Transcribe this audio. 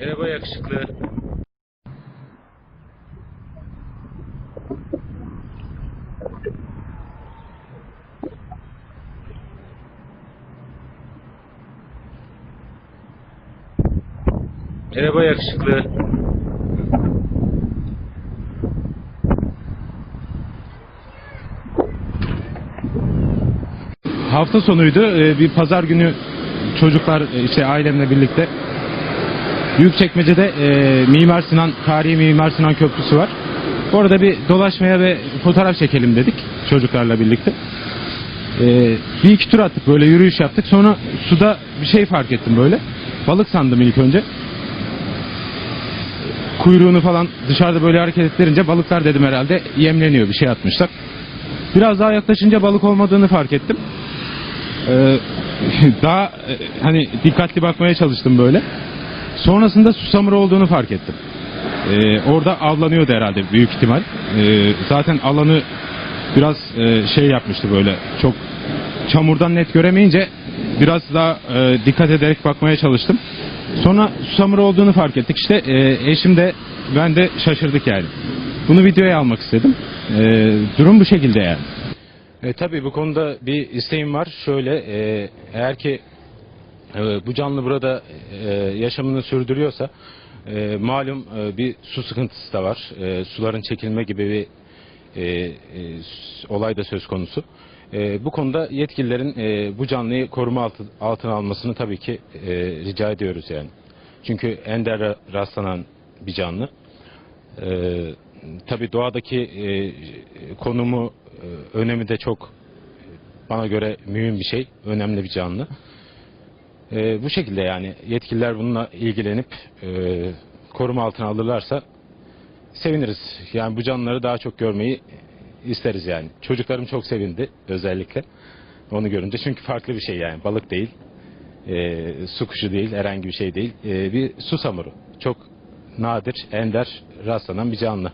Merhaba yakışıklı. Merhaba yakışıklı. Hafta sonuydu. Ee, Bir pazar günü çocuklar e, işte ailemle birlikte Büyükçekmece'de e, Mimar Sinan, tarihi Mimar Sinan Köprüsü var. Orada bir dolaşmaya ve fotoğraf çekelim dedik çocuklarla birlikte. Ee, bir iki tur attık böyle yürüyüş yaptık. Sonra suda bir şey fark ettim böyle. Balık sandım ilk önce. Kuyruğunu falan dışarıda böyle hareket ettirince balıklar dedim herhalde yemleniyor bir şey atmışlar. Biraz daha yaklaşınca balık olmadığını fark ettim. Ee, daha e, hani dikkatli bakmaya çalıştım böyle. Sonrasında susamır olduğunu fark ettim. Ee, orada avlanıyordu herhalde büyük ihtimal. Ee, zaten alanı biraz e, şey yapmıştı böyle çok çamurdan net göremeyince biraz daha e, dikkat ederek bakmaya çalıştım. Sonra susamır olduğunu fark ettik. İşte e, eşim de ben de şaşırdık yani. Bunu videoya almak istedim. E, durum bu şekilde yani. E, tabii bu konuda bir isteğim var. Şöyle e, eğer ki e, bu canlı burada e, yaşamını sürdürüyorsa e, malum e, bir su sıkıntısı da var. Suların çekilme gibi bir olay da söz konusu. Bu konuda yetkililerin bu canlıyı koruma altı, altına almasını tabii ki rica ediyoruz yani. Çünkü ender ra- rastlanan bir canlı. Tabii doğadaki konumu, önemi de çok bana göre mühim bir şey, önemli bir canlı. E, bu şekilde yani yetkililer bununla ilgilenip e, koruma altına alırlarsa seviniriz. Yani bu canlıları daha çok görmeyi isteriz yani. Çocuklarım çok sevindi özellikle onu görünce. Çünkü farklı bir şey yani balık değil, e, su kuşu değil, herhangi bir şey değil. E, bir susamuru. Çok nadir, ender rastlanan bir canlı.